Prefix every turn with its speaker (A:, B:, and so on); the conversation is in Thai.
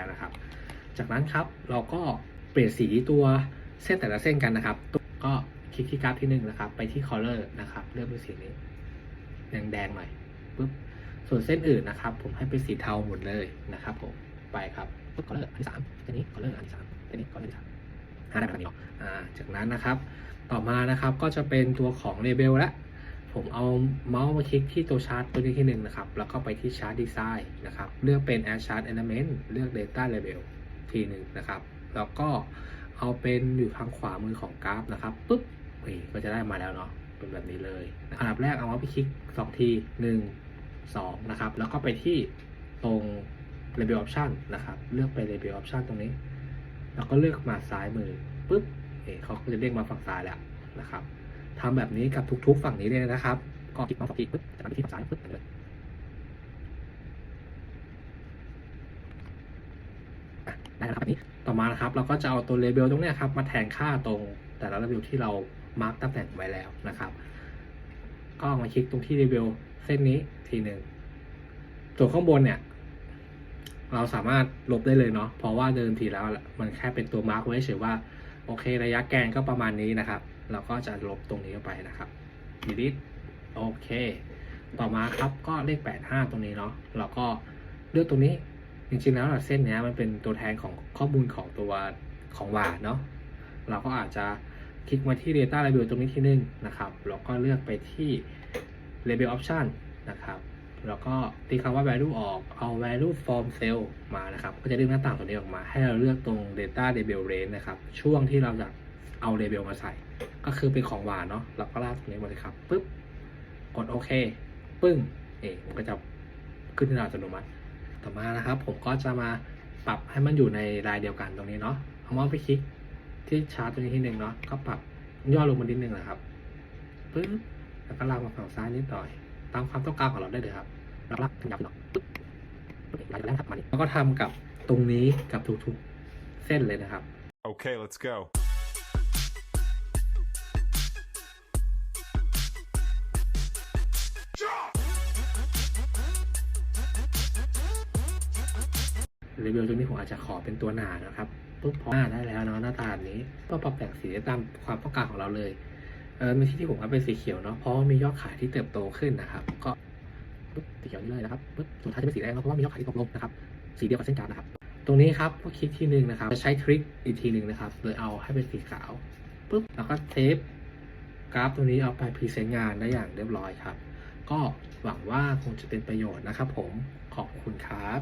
A: แล้วนะครับ จากนั้นครับเราก็เปลี่ยนสีตัวเส้นแต่ละเส้นกันนะครับ ก็คลิกที่กราฟที่หนึ่งนะครับ ไปที่ color นะครับ เลือกเป็นสีนี้แดงๆหน่อยปุ๊บส่วนเส้นอื่นนะครับ ผมให้เป็นสีเทาหมดเลยนะครับผมไปครับปุ๊บ color อันที่สามเส้นนี้ color อันที่สามเส้นนี้ color อันที่สามห้าได้แบบนี้เนาะอ่าจากนั้นนะครับ ต่อมานะครับก็จะเป็นตัวของ label ละ ผมเอาเมาส์มาคลิกที่ตัวชาร์ตตัวนี้ที่หนึ่งนะครับ แล้วก็ไปที่ชาร์ตดีไซน์นะครับ เลือกเป็น add chart element เลือก data label ทีหนึ่งนะครับ แล้วก็เอาเป็นอยู่ทางขวามือของกราฟนะครับปุ๊บนี่ก็จะได้มาแล้วเนาะเป็นแบบนี้เลย อันดับแรกเอาเมาส์ไปคลิก 2 ที 1 2 นะครับ แล้วก็ไปที่ตรง label option นะครับ เลือกไป label option ตรงนี้ แล้วก็เลือกมาซ้ายมือปุ๊บเขาจะเด้งมาฝั่งซ้ายแล้วนะครับ ทำแบบนี้กับทุกๆ ฝั่งนี้เลยนะครับก็คลิกมาสองทีปุ๊บจากนั้นไปที่ฝั่งซ้ายปุ๊บเลยอะได้แล้วครับแบบนี้ต่อมานะครับ เราก็จะเอาตัวเลเบลตรงนี้ครับมาแทนค่าตรงแต่ละเลเบลที่เรามาร์กตำแหน่งไว้แล้วนะครับ ก็มาคลิกตรงที่เลเบลเส้นนี้ทีหนึ่งส่วนข้างบนเนี่ย เราสามารถลบได้เลยเนาะเพราะว่าเดิมทีแล้วมันแค่เป็นตัวมาร์กไว้เฉยว่า โอเคระยะแกนก็ประมาณนี้นะครับ เราก็จะลบตรงนี้ไปนะครับ delete โอเค ต่อมาครับก็เลข 85 ตรงนี้เนาะเราก็เลือกตรงนี้จริงๆแล้วเส้นนี้มันเป็นตัวแทนของข้อมูลของตัวของวาดเนาะเราก็อาจจะคลิกมาที่ data label ตรงนี้ที่หนึ่งนะครับแล้วก็เลือกไปที่ label option นะครับ แล้วก็ตีคำว่า value ออกเอา value from cell มานะครับ ก็จะดึงหน้าต่างตัวนี้ออกมา ให้เราเลือกตรง data label range นะครับ ช่วงที่เราจะเอา label มาใส่ ก็คือเป็นของหวานเนาะเราก็ลากตรงนี้มาเลยครับปึ๊บกดโอเคปึ้งเองมันก็จะขึ้นที่เราอัตโนมัติต่อมานะครับ ผมก็จะมาปรับให้มันอยู่ในรายเดียวกันตรงนี้เนาะเอามาไปคลิกที่ชาร์ตตัวนี้ที่หนึ่งเนาะก็ปรับย่อลงมานิดนึงนะครับปึ๊บแล้วก็ลากมาฝั่งซ้ายนิดหน่อย ตามความต้องการของเราได้เลยครับแล้วลากขยับหน่อยปึ๊บปึ๊บแล้วครับมานี่แล้วก็ทำกับตรงนี้กับทุกๆเส้นเลยนะครับ
B: Okay, let's go.
A: รีวิวตรงนี้ผมอาจจะขอเป็นตัวหนานะครับปุ๊บพอหน้าได้แล้วเนาะหน้าตาแบบนี้ก็ปรับแต่งสีได้ตามความต้องการของเราเลยเออ ในที่ที่ผมว่าเป็นสีเขียวเนาะเพราะมียอดขายที่เติบโตขึ้นนะครับ ก็ปุ๊บสีเขียวนี่เลยนะครับปุ๊บสุดท้ายจะเป็นสีแดงเนาะเพราะว่ามียอดขายที่ตกลงนะครับสีเดียวกับเส้นกราฟนะครับ ตรงนี้ครับก็คลิกทีหนึ่งนะครับจะใช้ทริคอีกทีหนึ่งนะครับโดยเอาให้เป็นสีขาวปุ๊บแล้วก็เซฟกราฟตรงนี้เอาไปพรีเซนต์งานได้อย่างเรียบร้อยครับ ก็หวังว่าคงจะเป็นประโยชน์นะครับ ผมขอบคุณครับ